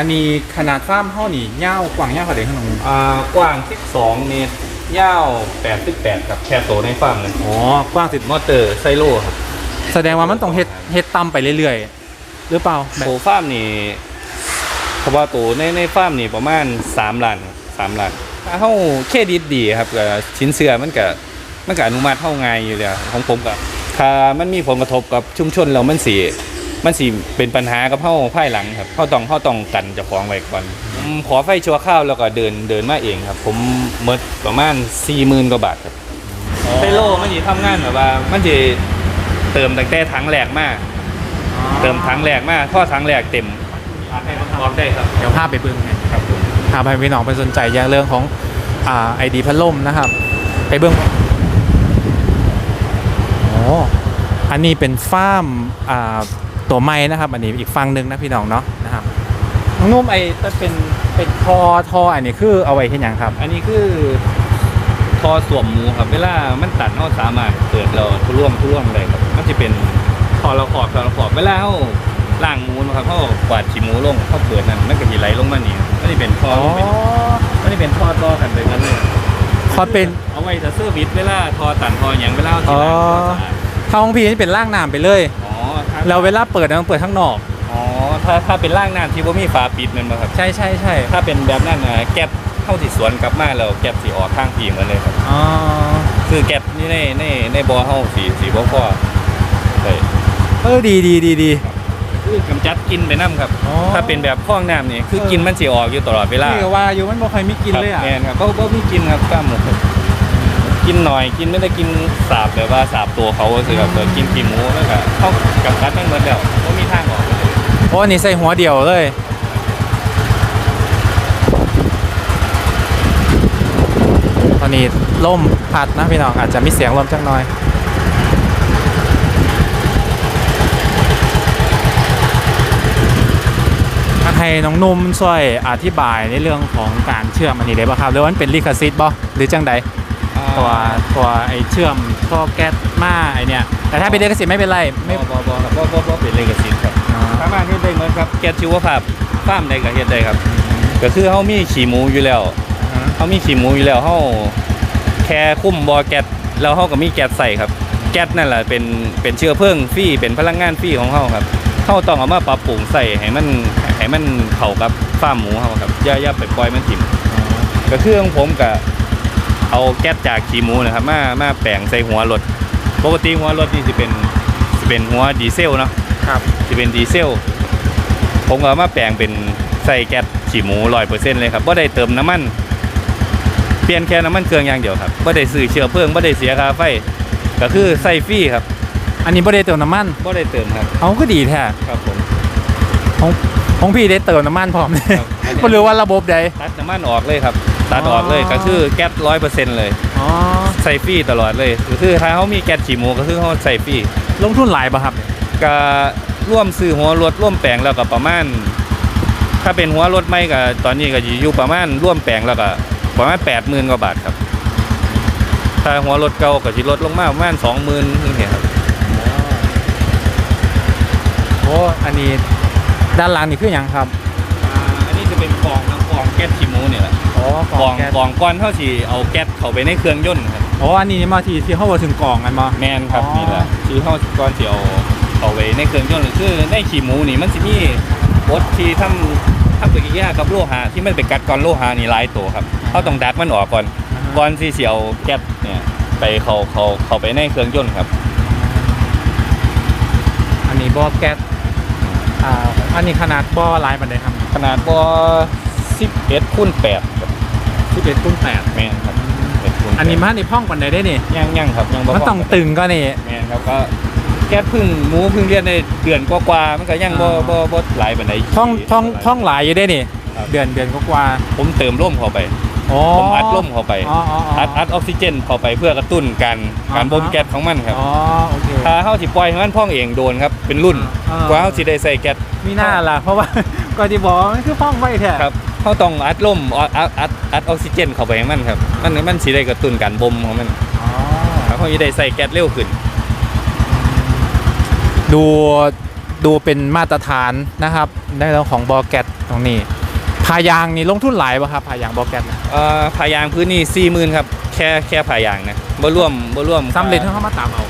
อันนี้ขนาดฟาร์มเท่านี่ยาวกว้างยาวกว่าเด็กข้างนอกอ่ากว้าง 12 เมตรยาว 88ครับแค่โตในฟาร์มเลยอ๋อกว้างสิบมอเตอร์ไซโลครับแสดงว่ามันต้องเฮ็ดเฮ็ดต่ำไปเรื่อยๆ หรือเปล่าแบบโตฟาร์มนี่เพราะว่าโตในในฟาร์มนี่ประมาณ3ล้านครับ3ล้านถ้าเฮาเครดิตดีครับก็ชิ้นเสื้อมันก็มันก็อนุมัติเฮาง่ายอยู่แล้วของผมก็ถ้ามันมีผลกระทบกับชุมชนแล้วมันสิ มันสิเป็นปัญหากับเฮาภายหลังครับเฮาต้องเฮาต้องกันเจ้าของไว้ก่อนผมขอไฟชั่วคราวแล้วก็เดินเดินมาเองครับ ผมหมดประมาณ40,000กว่าบาทครับไซโลมันสิทำงานแบบว่า มันสิเติมตั้งแต่ถังแรกมาเติมถังแรกมาท่อถังแรกเต็มพร้อมได้ครับเดี๋ยวพาไปเบิ่งไงครับผมพาไปพี่น้องไปสนใจอย่างเรื่องของอ่าไอดีพัดลมนะครับ ไปเบิ่งโอ้อันนี้เป็นฟาร์มอ่า ตัวไม้นะครับ อันนี้อีกฟังหนึ่งนะพี่น้องเนาะนะครับน้องนุ่มไอ้ถ้าเป็นเป็นทอทออันนี้คือเอาไว้ที่ยังครับ อันนี้คือท่อสวมหมูครับ เวลามันตัดเราสามารถเปิดเราทุร่วงทุร่วงได้ครับมันจะเป็นท่อเราขอบท่อเราขอบเวลาเขาล่างหมูนะครับเขากวาดขี้หมูลงเขาเปิดนั่นมันก็จะไหลลงมานี่ครับมันจะเป็นท่อลงไปนี่มันจะเป็นท่อต่อกันไปกันเลยคอเป็นเอาไว้จะเสื้อร์วิสเวลาทอตันทออย่างเวลาเอาที่ล้างทอสะอาดทองพี่นี่เป็นร่างน้ำไปเลยอ๋อครับ แล้วเวลาเปิดนะต้องเปิดข้างนอก อ๋อ ถ้าถ้าเป็นร่างน้ำที่ว่ามีฝาปิดแมันบ่ครับ ใช่ใช่ใช่ถ้าเป็นแบบนั้นนะแก๊บเข้าสิสวนกลับมาแล้วแก๊บสีออกข้างพีเหมือนเลยครับ อ๋อ คือแก๊บนี่ในในในบ่อเฮาสีสีบ่พอเลยเออดีดีดีดีคือกำจัดกินไปน้ำครับอ๋อถ้าเป็นแบบคล้องน้ำนี่คือกินมันสิออกอยู่ตลอดเวลานี่ก็ว่าอยู่มันบ่ค่อยมีกินเลยอะครับแม่นครับก็ก็มีกินครับกล้ามหมูครับ กินหน่อยกินไม่ได้กินสาบแบบว่าสาบตัวเขาคือแบบเออกินขี้หมูแล้วก็เข้ากำจัดทั้งหมดแล้วก็มีทางออกเลยโอ้อันนี่ใส่หัวเดียวเลย ตอนนี้ล่มพัดนะพี่น้องอาจจะมีเสียงลมจักหน่อยให้น้องนุ่มช่วยอธิบายในเรื่องของการเชื่อมอันนี้ได้ป่ะครับหรือว่ามันเป็นลิขสิทธิ์บ่หรือจังใด ตัวตัวไอเชื่อมท่อแก๊สมาไอเนี่ยแต่ถ้าเป็นลิขสิทธิ์ไม่เป็นไรไม่ไม่บอบอครับบอบอบอเป็นเลกสิทธิ์ครับอ๋อสามารถเฮ็ดได้เหมือนครับแก๊สชีวภาพฟาร์มใดก็เฮ็ดได้ครับ ก็คือเฮามีขี้หมูอยู่แล้วเฮามีขี้หมูอยู่แล้วเฮาแค่คุ้มบ่อแก๊สแล้วเฮาก็มีแก๊สใส่ครับ แก๊สนั่นแหละเป็นเป็นเชื้อเพลิงฟรีเป็นพลังงานฟรีของเฮาครับเฮาต้องเอามาปรับปรุงใส่ให้มันให้มันเข้ากับฟาร์มหมูเฮาครับอย่าอย่าไปปล่อยมันถิ่มก็คือของผมก็ เอาแก๊สจากขี้หมูนะครับมามาแปลงใส่หัวรถปกติหัวรถนี่สิเป็นสิเป็นหัวดีเซลเนาะครับจะเป็นดีเซล ผมก็เอามาแปลงเป็นใส่แก๊สขี่หมูร้อยเปอร์เซ็นต์เลยครับว่าได้เติมน้ำมัน เปลี่ยนแค่น้ำมันเครื่องอย่างเดียวครับว่าได้ซื้อเชื้อเพลิงว่าได้เสียค่าไฟก็คือใส่ฟรีครับอันนี้บ่ได้เติมน้ำมันว่าได้เติมครับเอาก็ดีแท้ครับผมของของพี่ได้เติมน้ำมันพร้อมเลยครับอันนี้บ่รู้ว่าระบบใดตัดน้ำมันออกเลยครับ ตัดออกเลยอ๋อก็คือแก๊สร้อยเปอร์เซ็นต์เลยอ๋อใส่ฟรีตลอดเลยก็คือถ้าเขามีแก๊สขี่หมูก็คือเขาใส่ฟรีลงทุนหลายป่ะครับก็ร่วมซื้อหัวรถร่วมแปลงแล้วก็ประมาณ ถ้าเป็นหัวรถไม่ก็ตอนนี้ก็อยู่ประมาณร่วมแปลงแล้วก็ประมาณแปดหมื่นกว่าบาทครับถ้าหัวรถเก่าก็สิลดลงมาประมาณสองหมื่นนี่เห็นครับโอ้อันนี้ด้านหลังนี่คือหยังครับอ่าอันนี้จะเป็นกล่องกล่องแก๊สขี้หมูเนี่ยแหละ อ๋อกล่องแก๊สกล่องก้อนเท่าที่เอาแก๊สเข้าไปในเครื่องยนต์ครับอ๋ออันนี้มาที่ที่เขาบอกถึงกล่องกันมา แมนครับอ๋อ นี่แหละที่เท่าก้อนที่เอาเข้าไปในเครื่องยนต์คือในขี้หมูนี่มันจะมีรถที่ทำทำปฏิกิริยากับโลหะที่มันไปกัดก้อนโลหะนี่หลายตัวครับเขาต้องดักมันออกก่อน ก่อนที่สิเอาแก๊สเนี่ยไปเขาเขาเขาไปในเครื่องยนต์ครับ อันนี้บ่อแก๊สอ่าอันนี้ขนาดบ่อหลายปานใดครับขนาดบ่11คูณ8 ครับ11คูณแม่นครับ11คูณ8อันนี้มาในพ่องปานใดได้นี่ยังยังครับยังบ่มันต้องพครับตึงก็นี่ แม่นครับก็แก๊สเพึ่งหมูเพึ่งเรียนได้เดือนกว่าๆมันก็ยังบ่อ่า บ่บ่หลายปานใดท่องท่องท่องหลายอยู่ได้นี่ ครับ เดือนเดือนก็กว่าผมเติมร่มเข้าไปอ๋อ ผมอัดร่มเข้าไปอ๋ออ๋ออ๋ออัดอัดออกซิเจนเข้าไปเพื่อกระตุ้นการอ่าการบ่มแก๊สของมันครับอ๋อโอเค ถ้าเฮาสิปล่อยให้มันพ่องเองโดนครับเป็นรุ่นอ่ากว่าเฮาสิได้ใส่แก๊สมีหน้าล่ะ เพราะว่า ก็ที่บอกว่ามันคือพ่องไว้แท้ครับเขาต้องอัดลมอัดอัดอัดอัดออกซิเจนเข้าไปให้มันครับมันมันสิได้กระตุ้นการบ่มของมันอ๋อแล้วเขาจะได้ใส่แก๊สเร็วขึ้น ดูดูเป็นมาตรฐานนะครับในเรื่องของบอแกตตรงนี้ พายางนี่ลงทุนหลายป่ะครับพายางบอแกตนะเอ่อผายางพื้นนี่สี่หมื่นครับ แค่แค่ผายางนะบ่ร่วมบ่ร่วมซ้ำเร็จเขามาตามเอา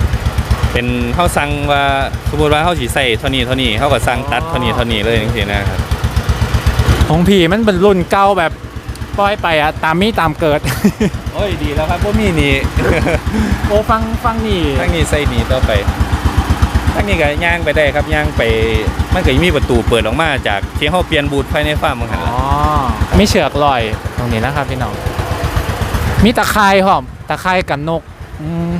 เป็นเฮาสั่งว่าสมมุติว่าเฮาสิใส่เท่านี้เท่านี้เฮาก็สั่งตัดเท่านี้เท่านี้เลยจังซี่นะครับของพี่มันเป็นรุ่นเก่าแบบปล่อยไปอะตามมีตามเกิด โอ้ยดีแล้วครับบ่มีนี่ โอ้ฟังฟังนี่ทั้งนี้ใส่นี่ต่อไป ทั้งนี้ก็ย่างไปได้ครับย่างไปมันก็มีประตูเปิดออกมาจากที่เฮาเปลี่ยนบูทภายในฟาร์มเหมือนกันอ๋อมีเชือกลอยตรงนี้นะครับพี่น้องมีตะไคร่หอมตะไคร่กันนกอืม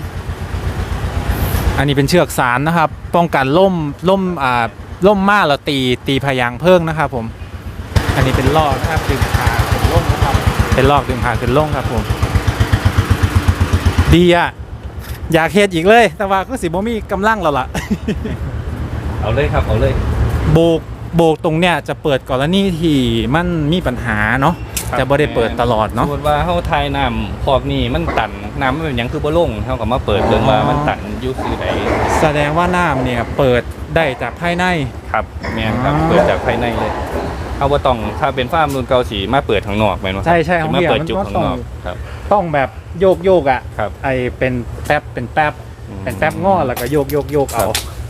อันนี้เป็นเชือกสารนะครับ ป้องกันล่มล่มอ่าล่มมากแล้วตีตีพยางเพิ่งนะครับ ผม อันนี้เป็นลอกนะครับดึงขาขึ้นล่มนะครับ เป็นลอกดึงขาขึ้นล่มครับผม ดีอะ อยากเฮ็ดอีกเลย แต่ว่าก็สิบ่มีกำลังแล้วล่ะ เอาเลยครับเอาเลย โบกโบกตรงเนี้ยจะเปิดกรณีที่มันมีปัญหาเนาะครับ จะบ่ได้เปิดตลอดสมเนาะมติว่าเฮาทายน้ำพอกนี่มันตันน้ำมันเป็นหยังคือบ่ลงเฮาก็มาเปิดเบิ่งว่ามันตันอยู่คือใดแสดงว่าน้ำเนี่ยเปิดได้จากภายใน ครับแม่นครับอ๋อเปิดจากภายในเลยเอาบ่ต้องถ้าเป็นฟาร์มรุ่นเก่าสิมาเปิดข้างนอกแม่นบ่ครับใช่ใช่ของมาเบียเปิดมันจุกก็ข้างต้อง นอกครับ ต้องแบบ โยกโยกอะครับไอเป็นแป๊บเป็นแป๊บอืมเป็นแป๊บงอแล้วก็โยกโยกโยกเอาครับ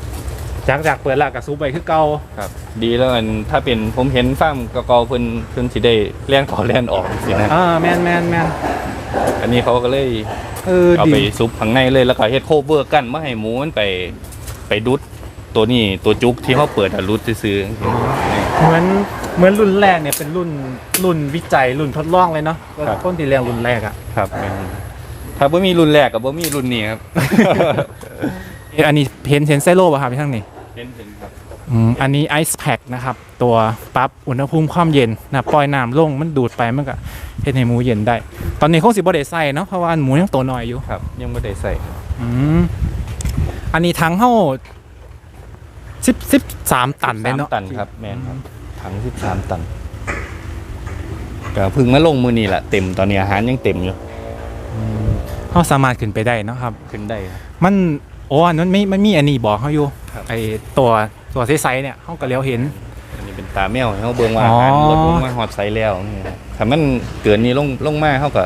จากจากเปิดและกับซูไปคือเก่าครับ ดีแล้วอันถ้าเป็นผมเห็นฟาร์มเก่าๆเพิ่นเพิ่นสิได้เลี้ยงขอเลี้ยงออกสินะอ่าแมนแมนแมนอันนี้เขาก็เลยเออเอาดีไปซุปข้างในเลยแล้วก็เฮ็ดโคเวอร์กันไม่ให้หมูมันไปไปดุดตัวนี้ตัวจุกที่เขาเปิดอะรุดซื้อๆนี่เหมือนเหมือนรุ่นแรกเนี่ยเป็นรุ่นรุ่นวิจัยรุ่นทดลองเลยเนาะครับ ต้นที่เรียงรุ่นแรกอะครับแม่นถ้าบ่มีรุ่นแรกกับบ่มีรุ่นนี้ครับเอ่ออันนี้เพนเซนเซโร่ป่ะครับพี่ทั้งนี้เห็นเห็นครับ อืมอันนี้ไอซ์แพ็คนะครับ ตัวปรับอุณหภูมิความเย็นนะปล่อยน้ำลงมันดูดไปมันก็เฮ็ดให้หมูเย็นได้ ตอนนี้คงสิบ่ได้ใส่เนาะเพราะว่าหมูยังโตน้อยอยู่ ครับ ยังไม่ได้ใส่อืมอันนี้ทั้งเฮาสิบสิบสามตันได้เนาะ13ตันครับแม่นครับ ถัง13ตันก็เพึ่งมาลงมือนี่แหละเต็มตอนนี้อาหารยังเต็มอยู่เฮาสามารถขึ้นไปได้เนาะครับ ขึ้นได้ครับมันโอ้อันนั้นไม่มันมีอันนี้บอกเฮาอยู่ครับไอตัวตัวไซส์ๆเนี่ยเฮาก็เลี้ยวเห็น อันนี้เป็นตาแมวให้เขาเบิ่งว่าอ๋ออาหารลดลงมาฮอดไซส์แล้วนี่ครับถ้ามันเกินนี้ลงลงมาเขาก็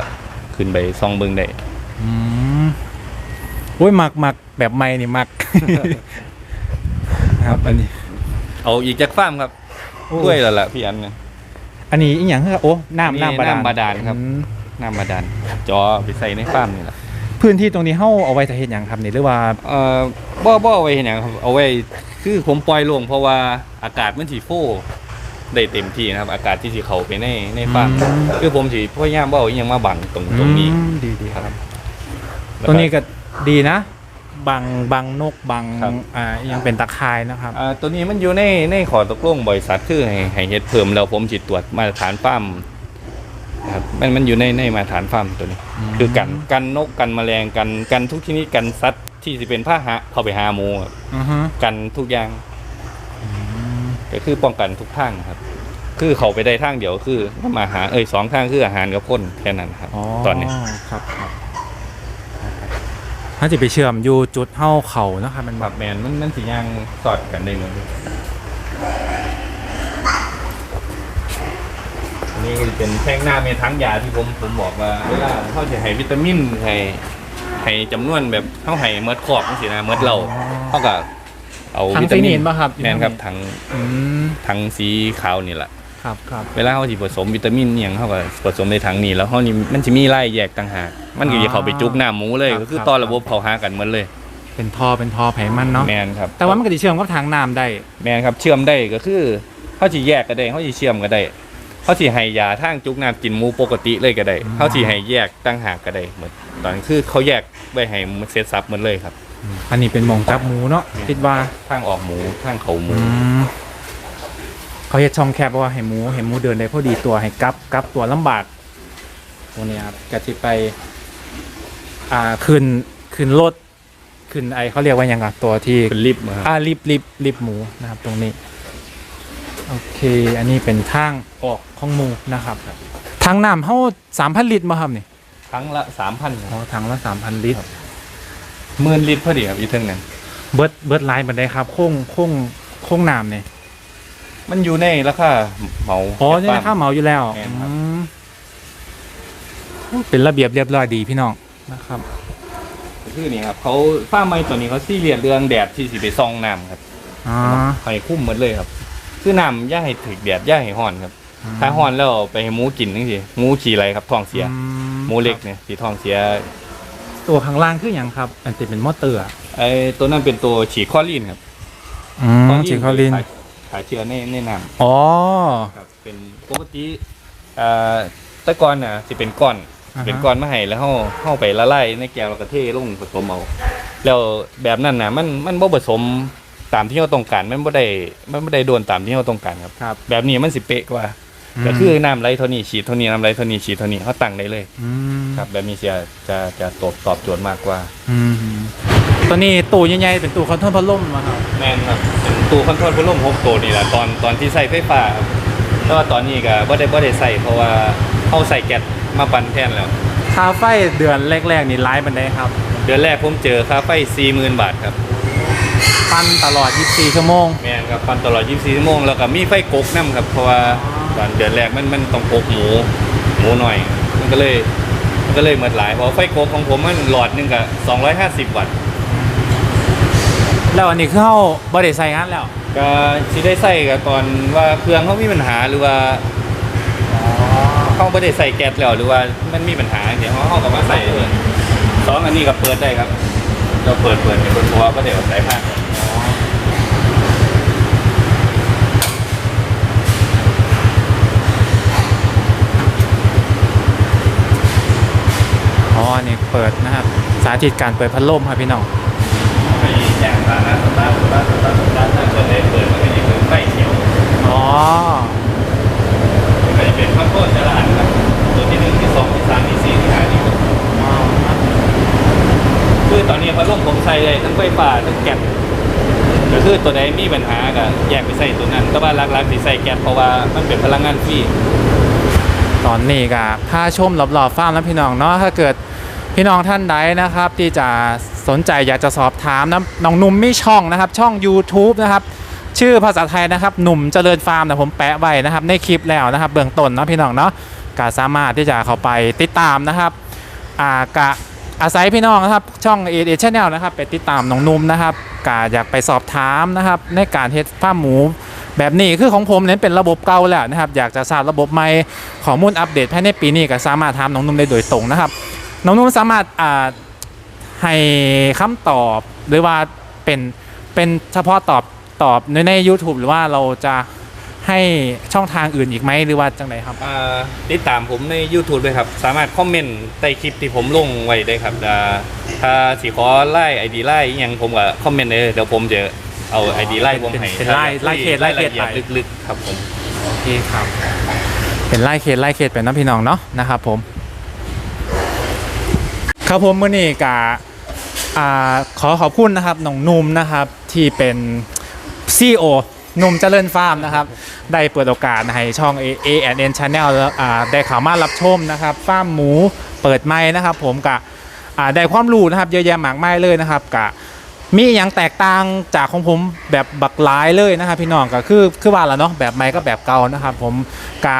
ขึ้นไปซองเบิ่งได้อืมโอ้ยมักมักแบบใหม่นี่มักครับอันนี้ เอาอีกจากฟาร์มครับ โอ้ด้วยแล้วล่ะพี่อันเนี่ย อันนี้อีหยังคือโอ้อันนี้น้ำน้ำบาดาลน้ำบาดาลครับ อืมน้ำบาดาลจอไปใส่ในฟาร์มนี่แหละพื้นที่ตรงนี้เฮาเอาไว้จะเฮ็ดหยังครับนี่หรือว่า เอ่อบ่บ่เอาไว้เห็นหยังครับเอาไว้คือผมปล่อยลงเพราะว่าอากาศมันสิโฟได้เต็มที่นะครับ อากาศที่สิเข้าไปในในฟาร์มอืม คือผมสิพยายามบ่เอาอิหยังมาบังตรงตรงนี้ อืมดีดีครับแล้วตรงนี้ก็ดีนะ บังบังนกบังครับ อ่ายังเป็นตะข่ายนะครับ อ่าตัวนี้มันอยู่ในในขอตกลงบริษัทคือให้ให้เฮ็ดเพิ่มแล้วผมสิตรวจมาตรฐานฟาร์มนะครับมันมันอยู่ในในมาตรฐานฟาร์มตัวนี้ คือกันกันนกกันแมลงกันกันทุกชนิดกันสัตว์ที่สิเป็นพาหะเข้าไปหาหมูครับอือฮึกันทุกอย่างก็คือป้องกันทุกทางครับ คือเขาไปได้ทางเดียวคือมาหาเอ้ยสองทางคืออาหารกับคนแค่นั้นครับ ตอนนี้ ครับครับ ถ้าจะไปเชื่อมอยู่จุดเฮาเขานะครับมันแบแบบบแมนมันมันสิย่างสอดกันได้หมดเลยอันนี่ก็เป็นแท่งหน้าเมทั้งยาที่ผมผมบอกว่าเวลาเขาจะให้วิตามินให้ให้จำนวนแบบเขาให้เมดขอบจังซี่นะเมดเหล่าเขาก็เอาทางวิไซตามินีนนป่ะครับแมนครับทั้งอืม ทั้งสีขาวนี่แหละ ครับครับเวลาเขาสิผสมวิตามินอหย่างเขาก็ผสมในถังนี้แล้วเขานี่มันจะมีไล่แยกต่างหากมันก็จะเข้าไปจุกหน้าหมูเลยก็คือตอนระบบเขาหากันหมดเลยเป็นทอเป็นทอไผมันเนาะแมนครับแต่ว่ามันก็จะเชื่อมกับทางน้ำได้ แมนครับเชื่อมได้ก็คือเขาสิแยกก็ได้เขาสิเชื่อมก็ได้เขาสิให้ยาทางจุกน้ำกินหมูปกติเลยก็ได้อืม เขาสิให้แยกต่างหากก็ได้หมดตอนนนคือเขาแยกไว้ให้มันเซตซับหมดเลยครับ อันนี้เป็นหมองจับหมูเนาะคิดว่าทางออกหมูทางเขาหมู อืม เขาเฮ็ดช่องแคบเพราะว่าให้หมูให้หมูเดินได้พอดีตัวให้กลับกลับตัวลำบากตรงนี้ครับกะทิไป อ่าขึ้นขึ้นรถขึ้นไอเขาเรียกว่าหยังไงตัวที่ เป็นลิฟต์มาครับ อ่าลิบลิบลิบหมูนะครับตรงนี้ โอเค อันนี้เป็นทางออกของหมูนะครับ ทางน้ำเท่าสามพันลิตรมาครับนี่ครั้งละสามพันอ๋อทางละสามพันลิตร หมื่นลิตรพอดีครับอีเทิงนั้นเบิร์ดเบิร์ดไลน์บันไดครับโค้งโค้งโค้งคุ้งน้ำเนี่ย มันอยู่ในราคาเหมาอ๋อนี่นะข้าวเหมาอยู่แล้วแม่นครับ อืมเป็นระเบียบเรียบร้อยดีพี่น้องนะครับ คือนี่ครับเขาฟ้าร์มไม้ตัวนี้เขาซีเรียสเรื่องแดดที่สิไปซองน้ำครับอ๋อให้คุ้มหมดเลยครับ คือน้ำอย่าให้ถึกแดดอย่าให้ห้อนครับ ถ้าห้อนแล้วเอาไปให้หมูกินนี่สิหมูขี่ไรครับท้องเสียอืหมูเล็กเนี่ยสีท้องเสียตัวข้างล่างคืออย่างครับ อันติเป็นมอเตอร์อะไอ้ตัวนั้นเป็นตัวฉีดคอลีนครับอืมฉีดคอลิน ขาย ขายเชื้อในในน้อ๋อำครับเป็นปกติเอ่อแตะกอนน่ะสิเป็นก้อน อ่าฮะ เป็นก้อนมาให้แล้วเฮาเฮาไปละลายในแก้วแล้วก็เทลงผสมเอาแล้วแบบนั้นน่ะมันมันบ่ผสมตามที่เราต้องการมันบ่ได้มันบ่ได้โดนตามที่เราต้องการครับ ครับแบบนี้มันสิเป๊ะกว่า ก็คือน้ำไหลเท่านี้ฉีดเท่านี้น้ำไหลเท่านี้ฉีดเท่านี้เขาตั้งได้เลยอืมครับแบบนี้จะจะจะตอบตอบโจทย์มากกว่า อืมตัวนี้ตู้ใหญ่ๆเป็นตู้คอนโทรลพัดลมมาครับ แม่นครับเป็น ตู้คอนโทรลพัดลมหกตัวนี่แหละตอนตอนที่ใส่ไฟฟ้าครับแต่ว่าตอนนี้ก็บ่ได้บ่ได้ใส่เพราะว่าเขาใส่แก๊สมาปั่นแทนแล้ว ค่าไฟเดือนแรกๆนี่ไลฟ์มันได้ครับ เดือนแรกผมเจอค่าไฟ40,000 บาทครับปั้นตลอด 24 ชั่วโมง แม่นครับปั่นตลอด 24ชั่วโมงแล้วก็มีไฟกกนํครับเพราะว่าตอนเดือนแรกมันมันต้องกกหมูหมูหน่อย มันก็เลยมันก็เลยหมดหลายเพราะไฟกกของผมมันหลอดหนึงก็250 วัตต์ แล้วอันนี้คือเขาบริใส่งานแล้ว ก็สิได้ใส่กับตอนว่าเครื่องเขามีปัญหาหรือว่าเขาไม่ได้ใส่แก๊สแล้วหรือว่ามันมีปัญหาเดี๋ยวเขาเขาก็มาใส่เองสองอันนี้ก็เปิดได้ครับ เราเปิดเปิดในบนตัวก็เดี๋ยวใส่ผ้าอ๋ออันนี้เปิดนะครับ สาธิตการเปิดพัดลมครับพี่น้องไปอย่างร้านนะสตาร์ทสตาร์ทสตาร์ทสตาร์ทถ้าเกิดได้เปิดมันก็จะเป็นไฟเขียวอ๋อมันก็จะเป็นข้าวโพดจรานครับตัวที่หนึ่งที่สองที่สามที่สี่ที่ห้าที่หกคือตอนนี้พัดลมผมใส่ได้ทั้งไฟฟ้าทั้งแก๊สก็คือตัวใดมีปัญหาก็แยกไปใส่ตัวนั้น แต่ว่าหลักๆที่ใส่แก๊สเพราะว่ามันเป็นพลังงานฟรีตอนนี้ก็ผ้าชมรอบๆฟาร์มแล้วพี่น้องเนาะถ้าเกิด พี่น้องท่านใดนะครับ ที่จะสนใจอยากจะสอบถามนะน้องนุ่มมีช่องนะครับ ช่อง YouTube นะครับ ชื่อภาษาไทยนะครับ หนุ่มเจริญฟาร์มแต่ผมแปะไว้นะครับ ในคลิปแล้วนะครับ เบื้องต้นเนาะพี่น้องเนาะก็สามารถที่จะเข้าไปติดตามนะครับอ่ากะอาศัยพี่น้องนะครับ ช่องเอเอชแนลนะครับ ไปติดตามน้องนุ่มนะครับกะอยากไปสอบถามนะครับ ในการเฮ็ดฟาร์มหมูแบบนี้คือของผมเน้นเป็นระบบเก่าแล้วนะครับ อยากจะทราบระบบใหม่ข้อมูลอัปเดตภายในปีนี้ก็สามารถถามน้องนุ่มได้โดยตรงนะครับ น้องนุ่มสามารถอ่าให้คำตอบหรือว่าเป็นเป็นเฉพาะตอบตอบในใน YouTube หรือว่าเราจะให้ช่องทางอื่นอีกไหมหรือว่าจังไดครับอ่าติดตามผมใน YouTube ด้วยครับ สามารถคอมเมนต์ใต้คลิปที่ผมลงไว้ได้ครับอ่าถ้าสิขอไล่ไอดีไล่อหยังผมก็คอมเมนต์เลยเดี๋ยวผมจะเอาไอดีไล่ผมให้เป็นไล่ไล่เขตไล่เขตรายละอียดไป ลึกๆครับผม โอเคครับ เป็นไล่เขตไล่เขตเป็นน้ำพี่น้องเนาะนะครับผม ครับผมมื่อนี้กะอ่าขอขอบคุณนะครับน้องนุ่มนะครับที่เป็นซีโอนุ่มเจริญฟาร์มนะครับ ได้เปิดโอกาสให้ช่อง A A N N Channel แล้วได้ข่าวมารับชมนะครับฟาร์มหมูเปิดไม้นะครับ ผมกะอ่าได้ความรู้นะครับเยอะแยะมากมายเลยนะครับกะมีอย่างแตกต่างจากของผมแบบบักหลายเลยนะครับ พี่น้องก็คือคือว่าละเนาะแบบใหม่ก็แบบเก่านะครับ ผมกะ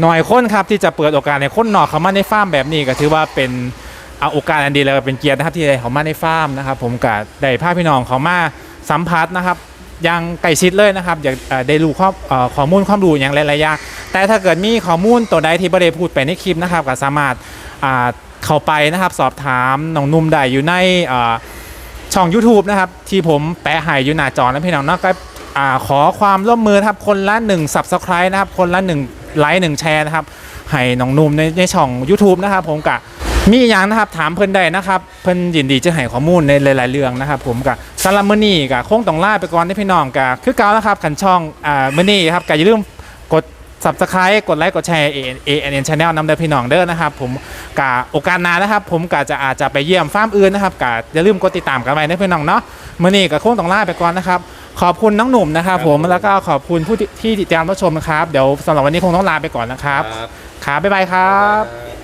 หน่อยคนครับที่จะเปิดโอกาสในคนนอกเข้ามาในฟาร์มแบบนี้ก็ถือว่าเป็น เอาโอกาสอันดีแล้วก็เป็นเกียรตินะครับที่ได้เขามาในฟาร์มนะครับ ผมกะได้พาพี่น้องเขามาสัมผัสนะครับยังไก่ชิดเลยนะครับ อยากได้รู้ข้อข้อมูลความรู้อย่างหลายๆอย่างแต่ถ้าเกิดมีข้อมูลตัวใดที่ประเดพูดไปในคลิปนะครับก็สามารถเข้าไปนะครับ สอบถามน้องนุ่มได้อยู่ในช่อง YouTube นะครับ ที่ผมแปะให้อยู่หน้าจอนะพี่น้องเนาะก็ขอความร่วมมือครับคนละ1 Subscribe นะครับ คนละ1ไลค์1แชร์นะครับ ให้น้องนุ่มในในช่อง YouTube นะครับผมกะ มีอย่างนะครับถามเพิ่นได้นะครับเพิ่นยินดีจะให้ข้อมูลในหลายๆเรื่องนะครับ ผมกะสำหรับมื้อนี้กะคงต้องลาไปก่อนนะพี่น้องกะคือเก่าแล้วครับขันช่องอ่ามื้อนี้ครับกะอย่าลืมกด subscribe กดไลค์กดแชร์ A N N Channel นำเด้อพี่น้องเด้อนะครับ ผมกะโอกาสหน้านะครับ ผมกะจะอาจจะไปเยี่ยมฟาร์มอื่นนะครับกะอย่าลืมกดติดตามกันไว้นะพี่น้องเนาะมื้อนี้กะคงต้องลาไปก่อนนะครับ ขอบคุณน้องหนุ่มนะครับ ผมแล้วก็ขอบคุณผู้ที่ที่ติดตามรับชมนะครับ เดี๋ยวสำหรับวันนี้คงต้องลาไปก่อนนะครับครับครับบ๊ายบายครับครับ